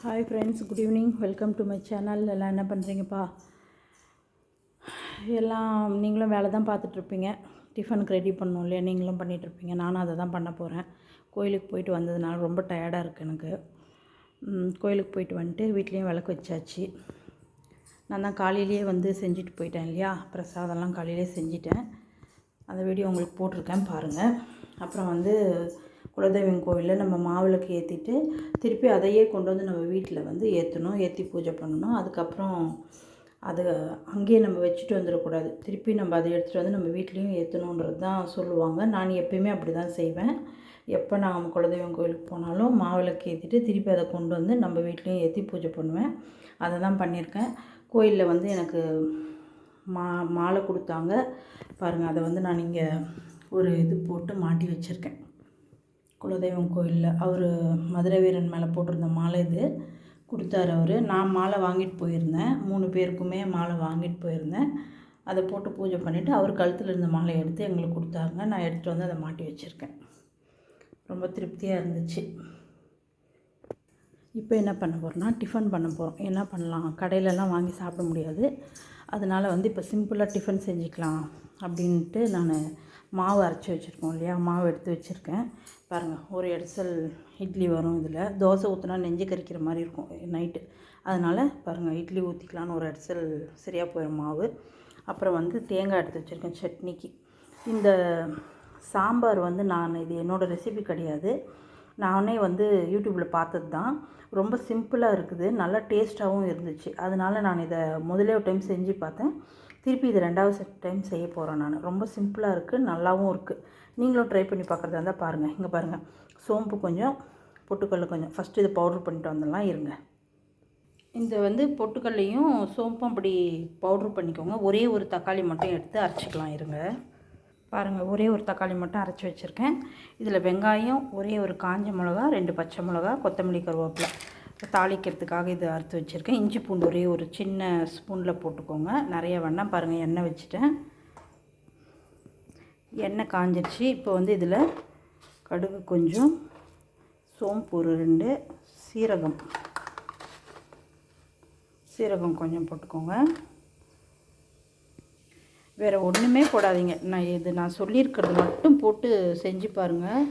Hi friends good evening welcome to my channel எல்லாம் என்ன பண்ணுறீங்கப்பா எல்லாம் நீங்களும் வேலை தான் பார்த்துட்ருப்பீங்க டிஃபனுக்கு ரெடி பண்ணணும் இல்லையா? நீங்களும் பண்ணிகிட்ருப்பீங்க நானும் அதை தான் பண்ண போகிறேன் கோயிலுக்கு போயிட்டு வந்ததுனால ரொம்ப டயர்டாக இருக்குது எனக்கு. கோயிலுக்கு போயிட்டு வந்துட்டு வீட்லேயும் விளக்கு வச்சாச்சு. நான் தான் காலையிலேயே வந்து செஞ்சுட்டு போயிட்டேன் இல்லையா? பிரசாதம்லாம் காலையிலே செஞ்சிட்டேன். அந்த வீடியோ உங்களுக்கு போட்டிருக்கேன் பாருங்கள் அப்புறம் வந்து குலதெய்வம் கோயிலில் நம்ம மாவிளக்கு ஏற்றிட்டு திருப்பி அதையே கொண்டு வந்து நம்ம வீட்டில் வந்து ஏற்றணும் ஏற்றி பூஜை பண்ணணும். அதுக்கப்புறம் அது அங்கேயே நம்ம வச்சுட்டு வந்துடக்கூடாது. திருப்பி நம்ம அதை எடுத்துகிட்டு வந்து நம்ம வீட்லேயும் ஏற்றணுன்றது தான் சொல்லுவாங்க. நான் எப்பயுமே அப்படி தான் செய்வேன். எப்போ நான் குலதெய்வம் கோயிலுக்கு போனாலும் மாவிளக்கு ஏற்றிட்டு திருப்பி அதை கொண்டு வந்து நம்ம வீட்லேயும் ஏற்றி பூஜை பண்ணுவேன். அதை தான் பண்ணியிருக்கேன். கோயிலில் வந்து எனக்கு மா மாலை கொடுத்தாங்க. பாருங்கள் அதை வந்து நான் இங்கே ஒரு இது போட்டு மாட்டி வச்சுருக்கேன். குலதெய்வம் கோயிலில் அவர் மதுரை வீரன் மேலே போட்டிருந்த மாலை இது. கொடுத்தாரு அவர். நான் மாலை வாங்கிட்டு போயிருந்தேன். மூணு பேருக்குமே மாலை வாங்கிட்டு போயிருந்தேன். அதை போட்டு பூஜை பண்ணிவிட்டு அவர் கழுத்தில் இருந்த மாலையை எடுத்து எங்களுக்கு கொடுத்தாங்க. நான் எடுத்துகிட்டு வந்து அதை மாட்டி வச்சுருக்கேன். ரொம்ப திருப்தியாக இருந்துச்சு. இப்போ என்ன பண்ண போகிறோம்னா டிஃபன் பண்ண போகிறோம் என்ன பண்ணலாம்? கடையிலலாம் வாங்கி சாப்பிட முடியாது. அதனால் வந்து இப்போ சிம்பிளாக டிஃபன் செஞ்சுக்கலாம் அப்படின்ட்டு நான் மாவு அரைச்சி வச்சுருக்கோம் இல்லையா? மாவு எடுத்து வச்சுருக்கேன். பாருங்கள் ஒரு எடசல் இட்லி வரும் இதில். தோசை ஊற்றினா நெஞ்சு கறிக்கிற மாதிரி இருக்கும் நைட்டு. அதனால் பாருங்கள் இட்லி ஊற்றிக்கலான்னு ஒரு எடசல் சரியாக போயிடும் மாவு. அப்புறம் வந்து தேங்காய் எடுத்து வச்சுருக்கேன் சட்னிக்கு. இந்த சாம்பார் வந்து நான் இது என்னோடய ரெசிபி கிடையாது. நானே வந்து யூடியூப்பில் பார்த்தது தான். ரொம்ப சிம்பிளாக இருக்குது நல்லா டேஸ்ட்டாகவும் இருந்துச்சு. அதனால நான் இதை முதலே ஒரு டைம் செஞ்சு பார்த்தேன். திருப்பி இது ரெண்டாவது டைம் செய்ய போகிறேன் நான். ரொம்ப சிம்பிளாக இருக்குது நல்லாவும் இருக்குது நீங்களும் ட்ரை பண்ணி பார்க்குறதா இருந்தால் பாருங்கள் இங்கே பாருங்கள் சோம்பு கொஞ்சம் பொட்டுக்கடலை கொஞ்சம். ஃபஸ்ட்டு இதை பவுட்ரு பண்ணிட்டு வந்துடலாம் இருங்க. இந்த வந்து பொட்டுக்கல்லையும் சோம்பும் அப்படி பவுட்ரு பண்ணிக்கோங்க. ஒரே ஒரு தக்காளி மட்டும் எடுத்து அரைச்சிக்கலாம் இருங்க. பாருங்கள் ஒரே ஒரு தக்காளி மட்டும் அரைச்சி வச்சுருக்கேன். இதில் வெங்காயம் ஒரே ஒரு காஞ்ச மிளகா ரெண்டு பச்சை மிளகா கொத்தமல்லி கருவேப்பிலை. தாளிக்கிறதுக்காக இது அறுத்து வச்சுருக்கேன். இஞ்சி பூண்டு ஒரே ஒரு சின்ன ஸ்பூனில் போட்டுக்கோங்க. நிறைய வேண்டாம் பாருங்கள் எண்ணெய் வச்சுட்டேன். எண்ணெய் காஞ்சிருச்சு. இப்போ வந்து இதில் கடுகு கொஞ்சம் சோம்பு ஒரு ரெண்டு சீரகம். சீரகம் கொஞ்சம் போட்டுக்கோங்க. வேறு ஒன்றுமே போடாதீங்க. நான் இது நான் சொல்லியிருக்கிறது மட்டும் போட்டு செஞ்சு பாருங்கள்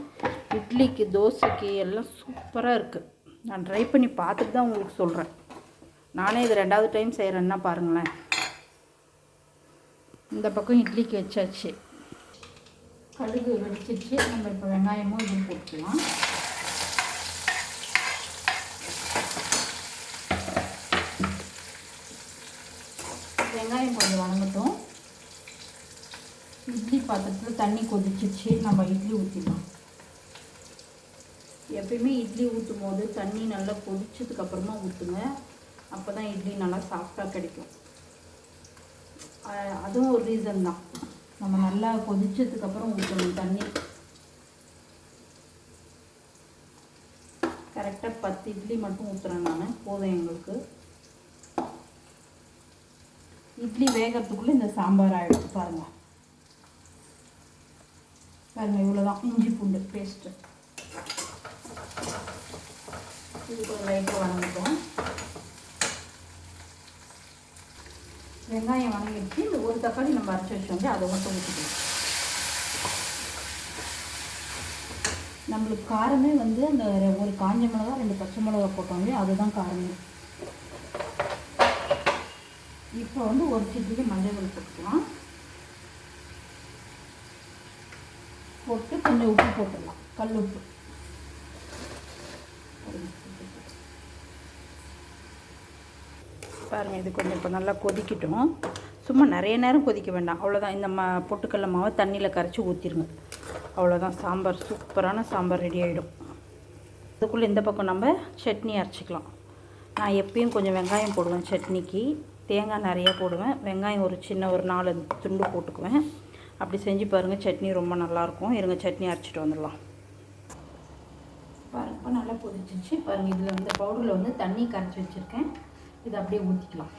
இட்லிக்கு தோசைக்கு எல்லாம் சூப்பராக இருக்குது நான் ட்ரை பண்ணி பார்த்துட்டு தான் உங்களுக்கு சொல்கிறேன் நானே இது ரெண்டாவது டைம் செய்கிறேன்னா பாருங்களேன். இந்த பக்கம் இட்லிக்கு வச்சாச்சு. கடுகு வெடிச்சிருச்சு நம்ம இப்போ வெங்காயமும் இதுவும் போட்டுக்கலாம். வெங்காயம் கொஞ்சம் வணங்கட்டும். இட்லி பாத்திரத்தில் தண்ணி கொதிச்சிச்சு நம்ம இட்லி ஊற்றிடலாம் எப்பயுமே இட்லி ஊற்றும் போது தண்ணி நல்லா கொதிச்சதுக்கு அப்புறமா ஊற்றுங்க அப்போ தான் இட்லி நல்லா சாஃப்டாக கிடைக்கும். அதுவும் ஒரு ரீசன் தான். நம்ம நல்லா கொதிச்சதுக்கப்புறம் ஊற்றணும் தண்ணி. கரெக்டாக பத்து இட்லி மட்டும் ஊற்றுறேன் நான் போதும் எங்களுக்கு. இட்லி வேகிறதுக்குள்ளே இந்த சாம்பார் ஆகிடும் பாருங்கள் பாருங்கள் இவ்வளோதான் இஞ்சி பூண்டு பேஸ்ட்டு இது ஒரு லைட்டாக வணங்கிட்டோம். வெங்காயம் வணங்கிடுச்சு இந்த ஒரு தக்காளி நம்ம அரைச்சி வச்சோங்க அதை மட்டும் ஊற்றிக்கலாம் நம்மளுக்கு காரமே வந்து அந்த ஒரு காஞ்ச மிளகா ரெண்டு பச்சை மிளகா போட்டோம் அதுதான் காரமே. இப்போ வந்து ஒரு சிட்டிக்கு மஞ்சள் தூள் போட்டுக்கலாம். போட்டு கொஞ்சம் உப்பு போட்டுடலாம். கல் உப்பு. பாருங்கள் இது கொஞ்சம் இப்போ நல்லா கொதிக்கட்டும். சும்மா நிறைய நேரம் கொதிக்க வேண்டாம். அவ்வளோதான் இந்த மா பொட்டுக்கடல மாவை தண்ணியில் கரைச்சி ஊற்றிருங்க அவ்வளோதான் சாம்பார் சூப்பரான சாம்பார் ரெடி ஆகிடும் அதுக்குள்ளே இந்த பக்கம் நம்ம சட்னி அரைச்சிக்கலாம். நான் எப்பயும் கொஞ்சம் வெங்காயம் போடுவேன் சட்னிக்கு. தேங்காய் நிறையா போடுவேன். வெங்காயம் ஒரு சின்ன ஒரு நாலு துண்டு போட்டுக்குவேன். அப்படி செஞ்சு பாருங்கள் சட்னி ரொம்ப நல்லாயிருக்கும். இருங்க சட்னி அரைச்சிட்டு வந்துடலாம். பாருங்கள் நல்லா கொதிச்சிச்சு பாருங்கள் இதில் வந்து பவுடரில் வந்து தண்ணி கரைச்சி வச்சுருக்கேன். இதை அப்படியே ஊற்றிக்கலாம்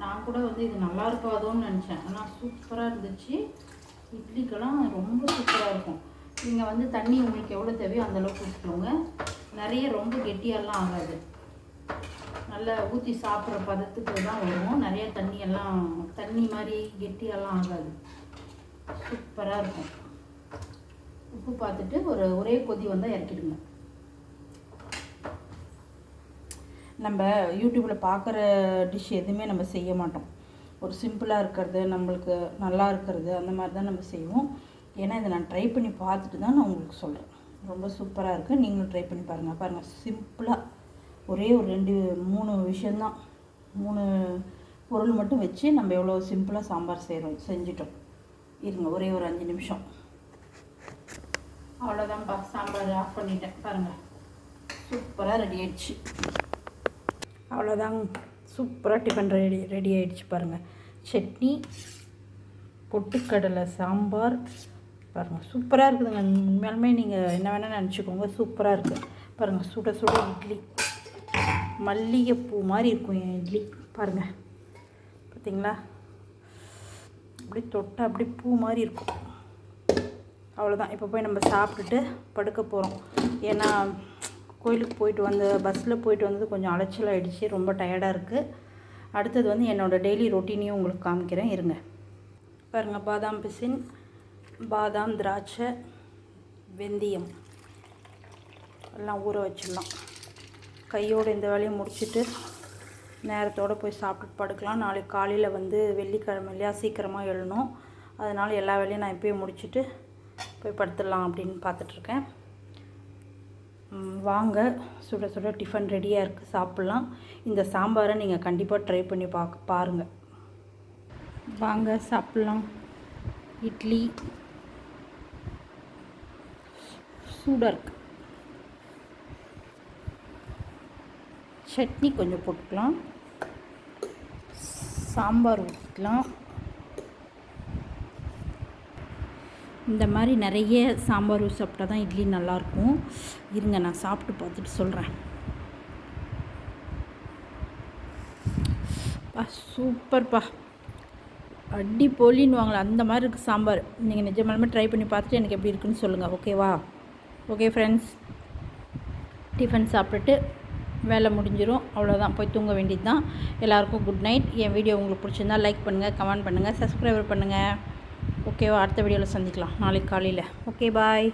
நான் கூட வந்து இது நல்லா இருக்காதோன்னு நினச்சேன். ஆனால் சூப்பராக இருந்துச்சு. இட்லிக்கெல்லாம் ரொம்ப சூப்பராக இருக்கும். நீங்கள் வந்து தண்ணி உங்களுக்கு எவ்வளோ தேவையோ அந்தளவுக்கு ஊற்றிக்கோங்க நிறைய ரொம்ப கெட்டியெல்லாம் ஆகாது. நல்லா ஊற்றி சாப்பிட்ற பதத்துக்கு தான் வரும். நிறைய தண்ணியெல்லாம் தண்ணி மாதிரி கெட்டியெல்லாம் ஆகாது. சூப்பராக இருக்கும். உப்பு பார்த்துட்டு ஒரு ஒரே கொதி வந்தால் இறக்கிடுங்க. நம்ம யூடியூப்பில் பார்க்குற டிஷ் எதுவுமே நம்ம செய்ய மாட்டோம். ஒரு சிம்பிளாக இருக்கிறது நம்மளுக்கு நல்லா இருக்கிறது அந்த மாதிரி தான் நம்ம செய்வோம். ஏன்னா இதை நான் ட்ரை பண்ணி பார்த்துட்டு தான் நான் உங்களுக்கு சொல்கிறேன் ரொம்ப சூப்பராக இருக்குது நீங்களும் ட்ரை பண்ணி பாருங்கள் பாருங்கள் சிம்பிளாக ஒரே ஒரு ரெண்டு மூணு விஷயந்தான் மூணு பொருள் மட்டும் வச்சு நம்ம எவ்வளோ சிம்பிளாக சாம்பார் செய்கிறோம் செஞ்சிட்டோம். இருங்க ஒரே ஒரு அஞ்சு நிமிஷம். அவ்வளோதான்ப்பா சாம்பார் ஆஃப் பண்ணிட்டேன். பாருங்கள் சூப்பராக ரெடி ஆயிடுச்சு. அவ்வளோதாங்க. சூப்பராக டிஃபன் ரெடி ரெடி ஆகிடுச்சு பாருங்கள் சட்னி பொட்டுக்கடலை சாம்பார். பாருங்கள் சூப்பராக இருக்குதுங்க. உண்மையாலுமே நீங்கள் என்ன வேணால் நினச்சிக்கோங்க சூப்பராக இருக்குது பாருங்கள் சுட சுட இட்லி. மல்லிகைப்பூ மாதிரி இருக்கும் என் இட்லி. பாருங்கள் பார்த்தீங்களா அப்படியே தொட்டால் அப்படியே பூ மாதிரி இருக்கும். அவ்வளோதான் இப்போ போய் நம்ம சாப்பிட்டுட்டு படுக்க போகிறோம் ஏன்னா கோயிலுக்கு போயிட்டு வந்த பஸ்ஸில் போயிட்டு வந்தது கொஞ்சம் அலைச்சல் ஆகிடுச்சு ரொம்ப டயர்டாக இருக்குது அடுத்தது வந்து என்னோடய டெய்லி ரொட்டீனையும் உங்களுக்கு காமிக்கிறேன். இருங்க. பாருங்கள் பாதாம் பிசின் பாதாம் திராட்சை வெந்தயம். எல்லாம் ஊற வச்சிடலாம். கையோடு இந்த வேலையை முடிச்சுட்டு நேரத்தோடு போய் சாப்பிட்டு படுக்கலாம். நாளைக்கு காலையில் வந்து வெள்ளிக்கிழமை இல்லையா சீக்கிரமாக எழுணும். அதனால் எல்லா வேலையும் நான் இப்போயே முடிச்சுட்டு போய் படுத்துடலாம் அப்படின்னு பார்த்துட்ருக்கேன் வாங்க. சுட சுட டிஃபன் ரெடியாக இருக்குது சாப்பிட்லாம். இந்த சாம்பாரை நீங்கள் கண்டிப்பாக ட்ரை பண்ணி பார்க்க பாருங்கள் வாங்க சாப்பிட்லாம். இட்லி. சூடாக இருக்குது சட்னி கொஞ்சம் போட்டுக்கலாம். சாம்பார் ஊற்றிக்கலாம் இந்த மாதிரி நிறைய சாம்பார் ஊற்றி சாப்பிட்டா தான் இட்லி நல்லாயிருக்கும். இருங்க நான் சாப்பிட்டு பார்த்துட்டு சொல்கிறேன் பா சூப்பர்ப்பா. அடி போலின்னுவாங்களே அந்த மாதிரி இருக்குது சாம்பார். நீங்கள் நிஜமாலுமே ட்ரை பண்ணி பார்த்துட்டு எனக்கு எப்படி இருக்குன்னு சொல்லுங்கள் ஓகேவா ஓகே ஃப்ரெண்ட்ஸ் டிஃபன் சாப்பிட்டுட்டு வேலை முடிஞ்சிடும் அவ்வளோதான் போய் தூங்க வேண்டியது தான் எல்லாேருக்கும் குட் நைட் என் வீடியோ உங்களுக்கு பிடிச்சிருந்தா லைக் பண்ணுங்கள் கமெண்ட் பண்ணுங்கள் சப்ஸ்கிரைபர் பண்ணுங்கள் ஓகேவா? அடுத்த வீடியோவில் சந்திக்கலாம். நாளைக்கு காலையில். Okay bye.